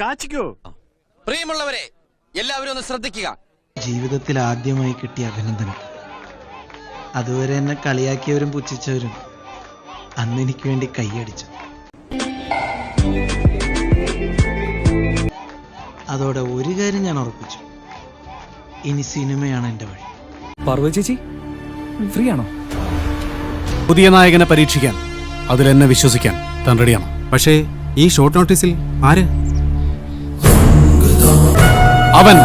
കാച്ചിക്കോ. പ്രിയമുള്ളവരെ എല്ലാവരും ഒന്ന് ശ്രദ്ധിക്കുക. ജീവിതത്തിൽ ആദ്യമായി കിട്ടിയ അഭിനന്ദനം. അതുവരെ എന്നെ കളിയാക്കിയവരും പുച്ഛിച്ചവരും അന്ന് എനിക്ക് വേണ്ടി കൈയടിച്ചു. അതോടെ ഒരു കാര്യം ഞാൻ ഉറപ്പിച്ചു. ഇനി സിനിമയാണ് എന്റെ വഴി. പർവ ചേച്ചി ഫ്രീ ആണോ പുതിയ നായകനെ പരീക്ഷിക്കാൻ അതിലെന്നെ വിശ്വസിക്കാൻ താൻ റെഡിയാണ് പക്ഷേ ഈ ഷോർട്ട് നോട്ടീസിൽ ആര്? അവൻ.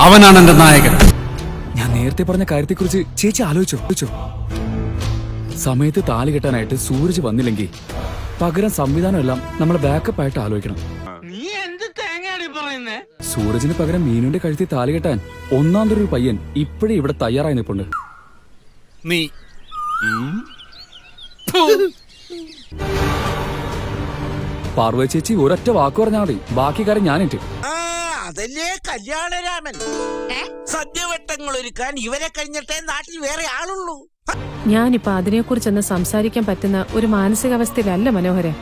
അവനാണ് എന്റെ നായകൻ. ഞാൻ നേരത്തെ പറഞ്ഞ കാര്യത്തെക്കുറിച്ച് ചേച്ചി ആലോചിച്ചോ? സമയത്ത് താലി കെട്ടാനായിട്ട് സൂരജ് വന്നില്ലെങ്കിൽ പകരം സംവിധാനം എല്ലാം നമ്മൾ ബാക്കപ്പ് ആയിട്ട് ആലോചിക്കണം. നീ എന്ത് തേങ്ങയാടി പറയുന്നേ? സൂരജിന് പകരം മീനുവിന്റെ കഴുത്തി താലി കെട്ടാൻ ഒന്നാം തൊരു ഒരു പയ്യൻ ഇപ്പോഴേ ഇവിടെ തയ്യാറായി നിൽപ്പുണ്ട്. നീ. പാർവതി ചേച്ചി ഒരൊറ്റ വാക്ക് പറഞ്ഞാൽ മതി ബാക്കി കാര്യം ഞാനേറ്റ് ആ അതല്ലേ കല്യാണരാമൻ സദ്യവട്ടങ്ങൾ ഒരുക്കാൻ ഇവരെ കഴിഞ്ഞിട്ടേ നാട്ടിൽ വേറെ ആളുള്ളൂ ഞാനിപ്പോ അതിനെക്കുറിച്ചൊന്ന് സംസാരിക്കാൻ പറ്റുന്ന ഒരു മാനസികാവസ്ഥയിലല്ല മനോഹരൻ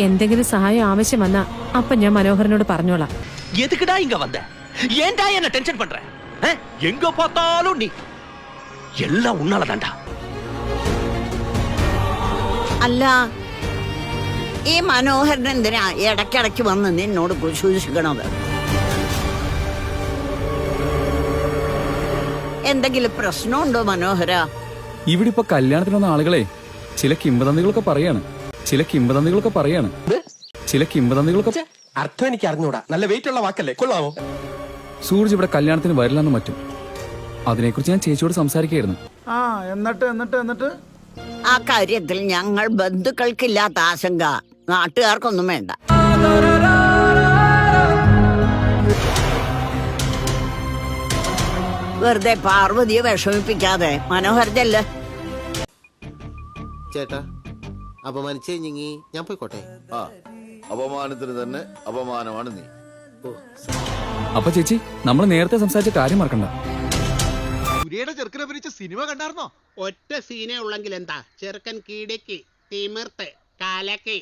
എന്തെങ്കിലും സഹായം ആവശ്യം വന്നാ അപ്പൊ ഞാൻ മനോഹരനോട് പറഞ്ഞോളാം எதுக்குடா இங்க வந்த ஏன்டா என்ன டென்ஷன் பண்ற ஆ? எங்க பார்த்தாலும் நீ எல்லாம் உன்னாலதான்டா അല്ല ഈ മനോഹരൻ എന്തിനാ ഇടയ്ക്കിടയ്ക്ക് വന്ന് നിന്നോട് കുശൂഷിക്കണത് എന്തെങ്കിലും പ്രശ്നമുണ്ടോ മനോഹര? ഇവിടെ ഇപ്പൊ കല്യാണത്തിന് വന്ന ആളുകളെ ചില കിംവദന്തികളൊക്കെ പറയാണ്. ചില കിംവദന്തികളൊക്കെ പറയാണ്. ചില കിംവദന്തികളൊക്കെ അർത്ഥം എനിക്ക് അറിഞ്ഞൂടാ. നല്ല വെയിറ്റ് ഉള്ള വാക്കല്ലേ? കൊള്ളാമോ സൂരജ് ഇവിടെ കല്യാണത്തിന് വരില്ലെന്ന് മറ്റും. അതിനെക്കുറിച്ച് ഞാൻ ചേച്ചിയോട് സംസാരിക്കായിരുന്നു ആ എന്നിട്ട് എന്നിട്ട് എന്നിട്ട്? ആ കാര്യത്തിൽ ഞങ്ങൾ ബന്ധുക്കൾക്കില്ലാത്ത ആശങ്ക. നാട്ടുകാർക്കൊന്നും വേണ്ട. വെറുതെ പാർവതിയെ വിഷമിപ്പിക്കാതെ. മനോഹർ ചെല്ല്. ചേട്ടാ അപമാനിച്ചേ ഞങ്ങി ഞാൻ പോയിക്കോട്ടെ? ആ അപമാനത്തിന് തന്നെ അപമാനമാണ് നീ. അപ്പൊ ചേച്ചി നമ്മൾ നേരത്തെ സംസാരിച്ച കാര്യം മറക്കണ്ട. സുരിയുടെ ചെറുക്കനെ പിരിച്ച സിനിമ കണ്ടായിരുന്നോ? ഒറ്റ സീനേ ഉള്ളെങ്കിൽ എന്താ? ചെറുക്കൻ കീടക്ക് തിമിർത്ത് കാലക്കി.